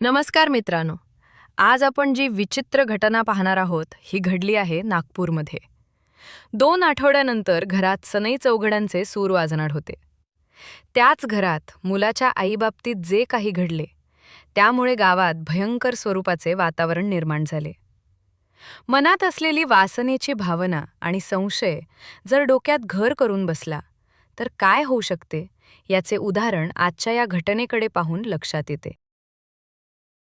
नमस्कार मित्रांनो. आज आपण जी विचित्र घटना पाहणार आहोत ही घडली आहे नागपूरमध्ये. दोन आठवड्यानंतर घरात सनई चौघड्यांचे सूर वाजणार होते. त्याच घरात मुलाच्या आईबाबतीत जे काही घडले त्यामुळे गावात भयंकर स्वरूपाचे वातावरण निर्माण झाले. मनात असलेली वासनेची भावना आणि संशय जर डोक्यात घर करून बसला तर काय होऊ शकते याचे उदाहरण आजच्या या घटनेकडे पाहून लक्षात येते.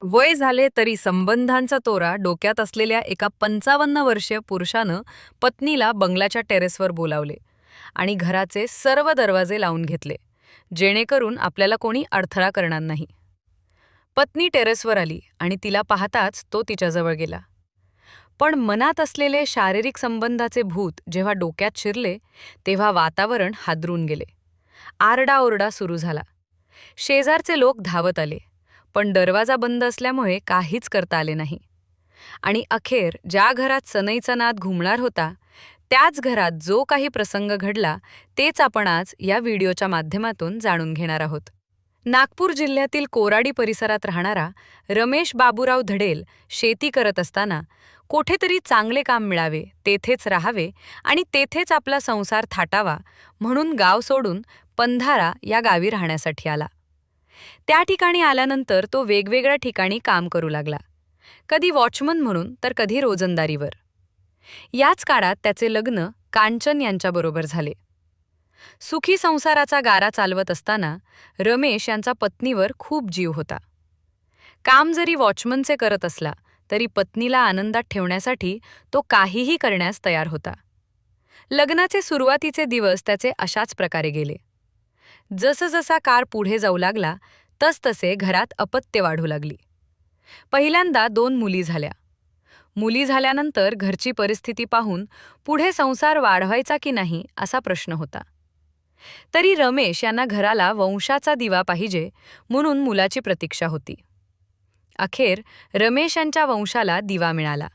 वय झाले तरी संबंधांचा तोरा डोक्यात असलेल्या एका पंचावन्न वर्षीय पुरुषानं पत्नीला बंगल्याच्या टेरेसवर बोलावले आणि घराचे सर्व दरवाजे लावून घेतले जेणेकरून आपल्याला कोणी अडथळा करणार नाही. पत्नी टेरेसवर आली आणि तिला पाहताच तो तिच्याजवळ गेला. पण मनात असलेले शारीरिक संबंधाचे भूत जेव्हा डोक्यात शिरले तेव्हा वातावरण हादरून गेले. आरडाओरडा सुरू झाला. शेजारचे लोक धावत आले. पण दरवाजा बंद असल्यामुळे काहीच करता आले नाही. आणि अखेर ज्या घरात सनईचा नाद घुमणार होता त्याच घरात जो काही प्रसंग घडला तेच आपण आज या व्हिडिओच्या माध्यमातून जाणून घेणार आहोत. नागपूर जिल्ह्यातील कोराडी परिसरात राहणारा रमेश बाबूराव धडेल शेती करत असताना कोठेतरी चांगले काम मिळावे तेथेच राहावे आणि तेथेच आपला संसार थाटावा म्हणून गाव सोडून पंधारा या गावी राहण्यासाठी आला. त्या ठिकाणी आल्यानंतर तो वेगवेगळ्या ठिकाणी काम करू लागला. कधी वॉचमन म्हणून तर कधी रोजंदारीवर. याच काळात त्याचे लग्न कांचन यांच्याबरोबर झाले. सुखी संसाराचा गारा चालवत असताना रमेश यांचा पत्नीवर खूप जीव होता. काम जरी वॉचमनचे करत असला तरी पत्नीला आनंदात ठेवण्यासाठी तो काहीही करण्यास तयार होता. लग्नाचे सुरुवातीचे दिवस त्याचे अशाच प्रकारे गेले. जसजसा कार पुढे जाऊ लागला तसतसे घरात अपत्य वाढू लागली. पहिल्यांदा दोन मुली झाल्या. मुली झाल्यानंतर घरची परिस्थिती पाहून पुढे संसार वाढवायचा की नाही असा प्रश्न होता. तरी रमेश यांना घराला वंशाचा दिवा पाहिजे म्हणून मुलाची प्रतीक्षा होती. अखेर रमेश यांच्या वंशाला दिवा मिळाला.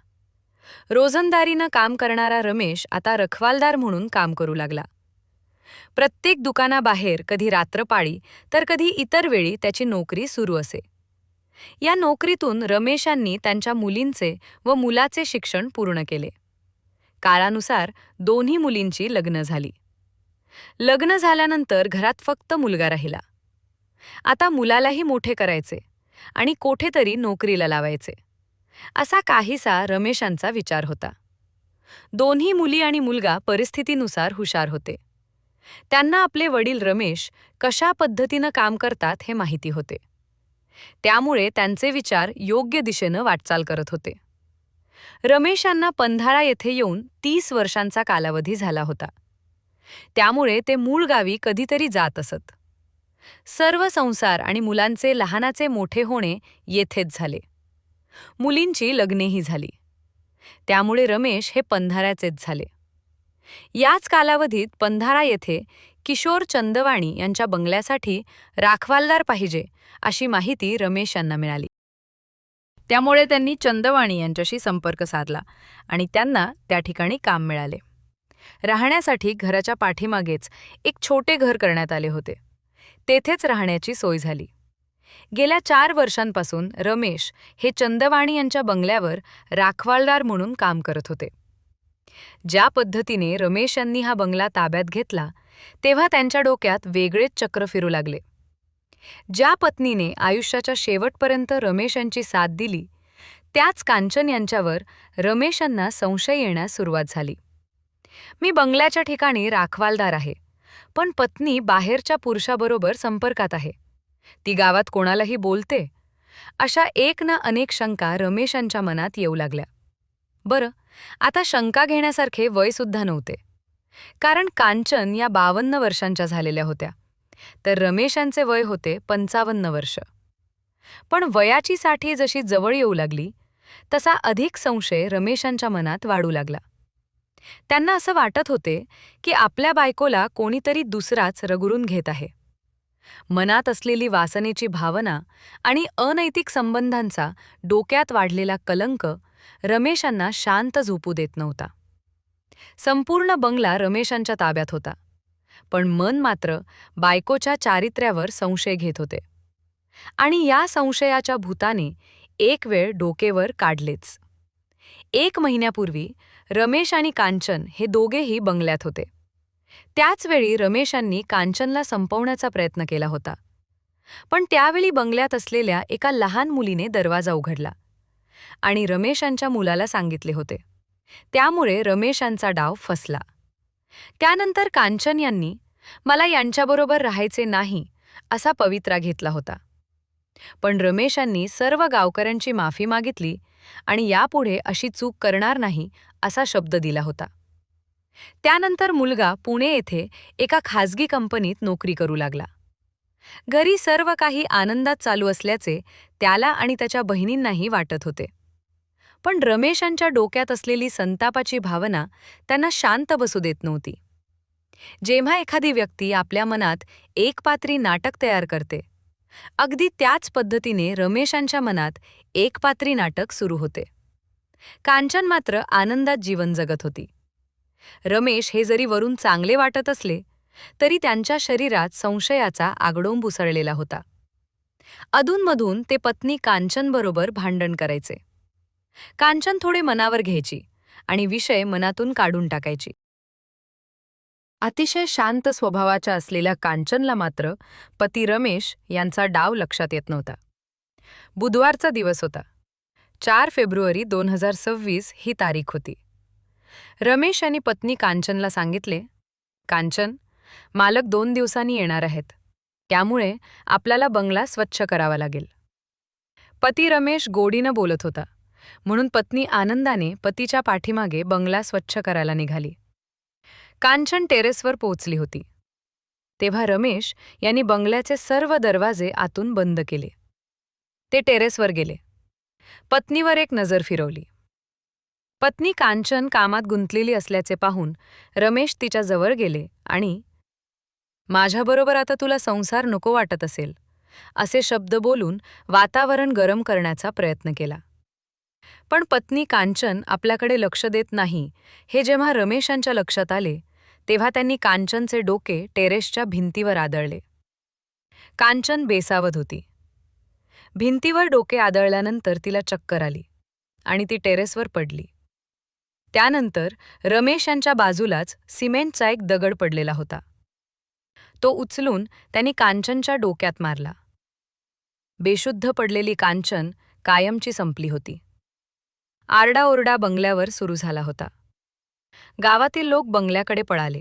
रोजंदारीनं काम करणारा रमेश आता रखवालदार म्हणून काम करू लागला. प्रत्येक दुकानाबाहेर कधी रात्रपाळी तर कधी इतर वेळी त्याची नोकरी सुरू असे. या नोकरीतून रमेशांनी त्यांच्या मुलींचे व मुलाचे शिक्षण पूर्ण केले. काळानुसार दोन्ही मुलींची लग्न झाली. लग्न झाल्यानंतर घरात फक्त मुलगा राहिला. आता मुलालाही मोठे करायचे आणि कोठेतरी नोकरीला लावायचे. असा काहीसा रमेशांचा विचार होता. दोन्ही मुली आणि मुलगा परिस्थितीनुसार हुशार होते. त्यांना आपले वडील रमेश कशा पद्धतीनं काम करतात हे माहिती होते. त्यामुळे त्यांचे विचार योग्य दिशेनं वाटचाल करत होते. रमेशांना पंधारा येथे येऊन तीस वर्षांचा कालावधी झाला होता. त्यामुळे ते मूळ गावी कधीतरी जात असत. सर्व संसार आणि मुलांचे लहानाचे मोठे होणे येथेच झाले. मुलींची लग्नेही झाली. त्यामुळे रमेश हे पंधाऱ्याचेच झाले. याच कालावधीत पंधारा येथे किशोर चंदवाणी यांच्या बंगल्यासाठी राखवालदार पाहिजे अशी माहिती रमेश यांना मिळाली. त्यामुळे त्यांनी चंदवाणी यांच्याशी संपर्क साधला आणि त्यांना त्या ठिकाणी काम मिळाले. राहण्यासाठी घराच्या पाठीमागेच एक छोटे घर करण्यात आले होते. तेथेच राहण्याची सोय झाली. गेल्या चार वर्षांपासून रमेश हे चंदवाणी यांच्या बंगल्यावर राखवालदार म्हणून काम करत होते. ज्या पद्धतीने रमेश यांनी हा बंगला ताब्यात घेतला तेव्हा त्यांच्या डोक्यात वेगळेच चक्र फिरू लागले. ज्या पत्नीने आयुष्याच्या शेवटपर्यंत रमेश यांची साथ दिली त्याच कांचन यांच्यावर रमेश यांना संशय येण्यास सुरुवात झाली. मी बंगल्याच्या ठिकाणी राखवालदार आहे पण पत्नी बाहेरच्या पुरुषाबरोबर संपर्कात आहे. ती गावात कोणालाही बोलते. अशा एक ना अनेक शंका रमेशांच्या मनात येऊ लागल्या. बरं आता शंका घेण्यासारखे वयसुद्धा नव्हते. कारण कांचन या बावन्न वर्षांच्या झालेल्या होत्या. तर रमेशांचे वय होते पंचावन्न वर्ष. पण वयाची साठी जशी जवळ येऊ लागली तसा अधिक संशय रमेशांच्या मनात वाढू लागला. त्यांना असं वाटत होते की आपल्या बायकोला कोणीतरी दुसराच रगुरून घेत आहे. मनात असलेली वासनेची भावना आणि अनैतिक संबंधांचा डोक्यात वाढलेला कलंक रमेशांना शांत झोपू देत नव्हता. संपूर्ण बंगला रमेशांच्या ताब्यात होता. पण मन मात्र बायकोच्या चारित्र्यावर संशय घेत होते. आणि या संशयाच्या भूताने एक वेळ डोकेवर काढलेच. एक महिन्यापूर्वी रमेश आणि कांचन हे दोघेही बंगल्यात होते. त्याच वेळी रमेशांनी कांचनला संपवण्याचा प्रयत्न केला होता. पण त्यावेळी बंगल्यात असलेल्या एका लहान मुलीने दरवाजा उघडला. आणि रमेशांच्या मुलाला सांगितले होते. त्यामुळे रमेशांचा डाव फसला. त्यानंतर कांचन यांनी मला यांच्याबरोबर राहायचे नाही असा पवित्रा घेतला होता. पण रमेशांनी सर्व गावकऱ्यांची माफी मागितली आणि यापुढे अशी चूक करणार नाही असा शब्द दिला होता. त्यानंतर मुलगा पुणे येथे एका खाजगी कंपनीत नोकरी करू लागला. घरी सर्व काही आनंदात चालू असल्याचे त्याला आणि त्याच्या बहिणींनाही वाटत होते. पण रमेशांच्या डोक्यात असलेली संतापाची भावना त्यांना शांत बसू देत नव्हती. जेव्हा एखादी व्यक्ती आपल्या मनात एक पात्री नाटक तयार करते अगदी त्याच पद्धतीने रमेशांच्या मनात एक पात्री नाटक सुरू होते. कांचन मात्र आनंदात जीवन जगत होती. रमेश हे जरी वरून चांगले वाटत असले तरी त्यांच्या शरीरात संशयाचा आगडोंब उसळलेला होता. अधूनमधून ते पत्नी कांचनबरोबर भांडण करायचे. कांचन थोडे मनावर घ्यायची आणि विषय मनातून काढून टाकायची. अतिशय शांत स्वभावाच्या असलेल्या कांचनला मात्र पती रमेश यांचा डाव लक्षात येत नव्हता. बुधवारचा दिवस होता. चार फेब्रुवारी दोन हजार सव्वीस ही तारीख होती. रमेश यांनी पत्नी कांचनला सांगितले कांचन मालक दोन दिवसांनी येणार आहेत. त्यामुळे आपल्याला बंगला स्वच्छ करावा लागेल. पती रमेश गोडीनं बोलत होता. म्हणून पत्नी आनंदाने पतीच्या पाठीमागे बंगला स्वच्छ करायला निघाली. कांचन टेरेसवर पोचली होती. तेव्हा रमेश यांनी बंगल्याचे सर्व दरवाजे आतून बंद केले. ते टेरेसवर गेले. पत्नीवर एक नजर फिरवली. पत्नी कांचन कामात गुंतलेली असल्याचे पाहून रमेश तिच्याजवळ गेले आणि माझ्याबरोबर आता तुला संसार नको वाटत असेल असे शब्द बोलून वातावरण गरम करण्याचा प्रयत्न केला. पण पत्नी कांचन आपल्याकडे लक्ष देत नाही. हे जेव्हा रमेशांच्या लक्षात आले तेव्हा त्यांनी कांचनचे डोके टेरेसच्या भिंतीवर आदळले. कांचन बेसावत होती. भिंतीवर डोके आदळल्यानंतर तिला चक्कर आली आणि ती टेरेसवर पडली. त्यानंतर रमेश यांच्या बाजूलाच सिमेंटचा एक दगड पडलेला होता. तो उचलून त्यांनी कांचनच्या डोक्यात मारला. बेशुद्ध पडलेली कांचन कायमची संपली होती. आरडाओरडा बंगल्यावर सुरू झाला होता. गावातील लोक बंगल्याकडे पळाले.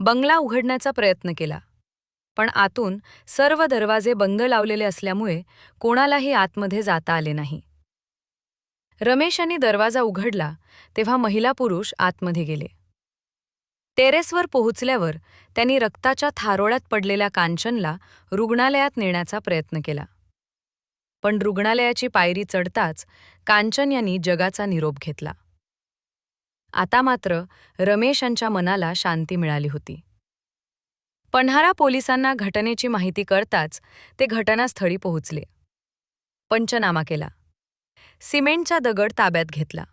बंगला उघडण्याचा प्रयत्न केला. पण आतून सर्व दरवाजे बंद लावलेले असल्यामुळे कोणालाही आतमध्ये जाता आले नाही. रमेश यांनी दरवाजा उघडला तेव्हा महिला पुरुष आतमध्ये गेले. टेरेसवर पोहोचल्यावर त्यांनी रक्ताच्या थारोळ्यात पडलेल्या कांचनला रुग्णालयात नेण्याचा प्रयत्न केला. पण रुग्णालयाची पायरी चढताच कांचन यांनी जगाचा निरोप घेतला. आता मात्र रमेशांच्या मनाला शांती मिळाली होती. पन्हारा पोलिसांना घटनेची माहिती कळताच ते घटनास्थळी पोहोचले. पंचनामा केला. सिमेंटचा दगड ताब्यात घेतला.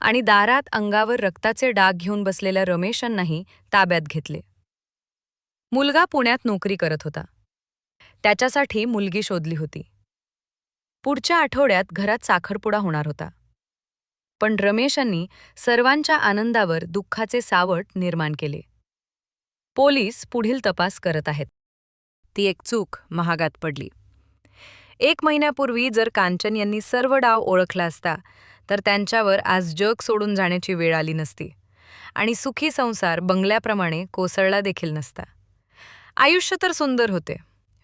आणि दारात अंगावर रक्ताचे डाग घेऊन बसलेल्या रमेशांनाही ताब्यात घेतले. मुलगा पुण्यात नोकरी करत होता. त्याच्यासाठी मुलगी शोधली होती. पुढच्या आठवड्यात घरात साखरपुडा होणार होता. पण रमेशांनी सर्वांच्या आनंदावर दुःखाचे सावट निर्माण केले. पोलीस पुढील तपास करत आहेत. ती एक चूक महागात पडली. एक महिन्यापूर्वी जर कांचन यांनी सर्व डाव ओळखला असता तर त्यांच्यावर आज जग सोडून जाण्याची वेळ आली नसती. आणि सुखी संसार बंगल्याप्रमाणे कोसळला देखील नसता. आयुष्य तर सुंदर होते.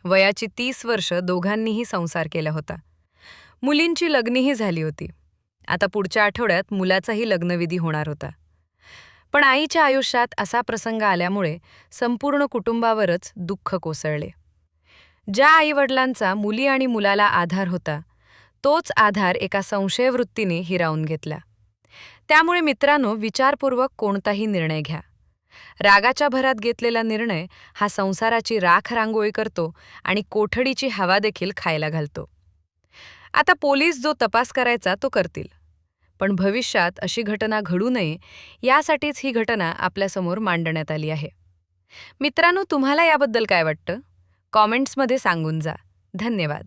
वयाची तीस वर्ष दोघांनीही संसार केला होता. मुलींची लग्नीही झाली होती. आता पुढच्या आठवड्यात मुलाचाही लग्नविधी होणार होता. पण आईच्या आयुष्यात असा प्रसंग आल्यामुळे संपूर्ण कुटुंबावरच दुःख कोसळले. ज्या आईवडिलांचा मुली आणि मुलाला आधार होता तोच आधार एका संशयवृत्तीने हिरावून घेतला. त्यामुळे मित्रांनो विचारपूर्वक कोणताही निर्णय घ्या. रागाच्या भरात घेतलेला निर्णय हा संसाराची राख रांगोळी करतो आणि कोठडीची हवा देखील खायला घालतो. आता पोलीस जो तपास करायचा तो करतील. पण भविष्यात अशी घटना घडू नये यासाठीच ही घटना आपल्यासमोर मांडण्यात आली आहे. मित्रांनो तुम्हाला याबद्दल काय वाटतं? कॉमेंट्समध्ये सांगून जा. धन्यवाद.